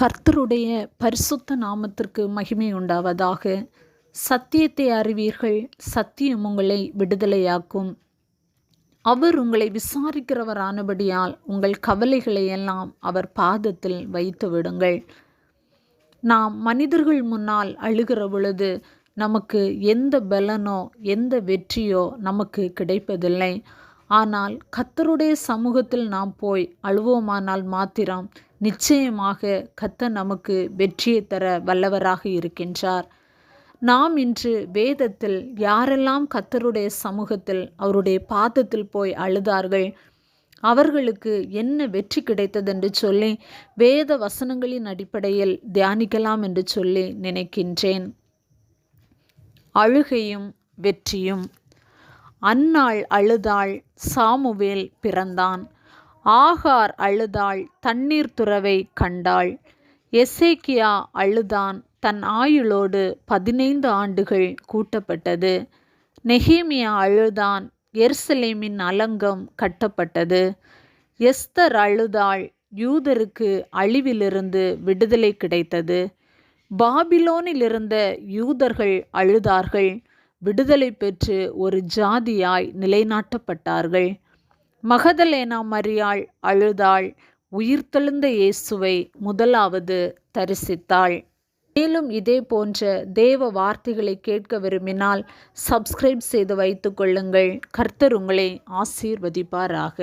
கர்த்தருடைய பரிசுத்த நாமத்திற்கு மகிமை உண்டாவதாக. சத்தியத்தை அறிவீர்கள் சத்தியம் உங்களை விடுதலையாக்கும். அவர் உங்களை விசாரிக்கிறவரானபடியால் உங்கள் கவலைகளை எல்லாம் அவர் பாதத்தில் வைத்து விடுங்கள். நாம் மனிதர்கள் முன்னால் அழுகிற பொழுது நமக்கு எந்த பலனோ எந்த வெற்றியோ நமக்கு கிடைப்பதில்லை. ஆனால் கத்தருடைய சமூகத்தில் நாம் போய் அழுவோமானால் மாத்திரம் நிச்சயமாக கத்தர் நமக்கு வெற்றியை தர வல்லவராக இருக்கின்றார். நாம் இன்று வேதத்தில் யாரெல்லாம் கத்தருடைய சமூகத்தில் அவருடைய பாதத்தில் போய் அழுதார்கள் அவர்களுக்கு என்ன வெற்றி கிடைத்ததென்று சொல்லி வேத வசனங்களின் அடிப்படையில் தியானிக்கலாம் என்று சொல்லி நினைக்கின்றேன். அழுகையும் வெற்றியும் அன்னாள் அழுதாள் சாமுவேல் பிறந்தான். ஆகார் அழுதாள் தண்ணீர் துறவை கண்டாள். எசேக்கியா அழுதான் தன் ஆயுளோடு பதினைந்து ஆண்டுகள் கூட்டப்பட்டது. நெஹேமியா அழுதான் எருசலேமின் அலங்கம் கட்டப்பட்டது. எஸ்தர் அழுதாள் யூதருக்கு அழிவிலிருந்து விடுதலை கிடைத்தது. பாபிலோனில் இருந்த யூதர்கள் அழுதார்கள். விடுதலை பெற்று ஒரு ஜாதியாய் நிலைநாட்டப்பட்டார்கள். மகதலேனா மரியாள் அழுதாள். உயிர்த்தெழுந்த இயேசுவை முதலாவது தரிசித்தாள். மேலும் இதே போன்ற தேவ வார்த்தைகளை கேட்க விரும்பினால் சப்ஸ்கிரைப் செய்து வைத்துக்கொள்ளுங்கள் கர்த்தர் உங்களை ஆசீர்வதிப்பாராக.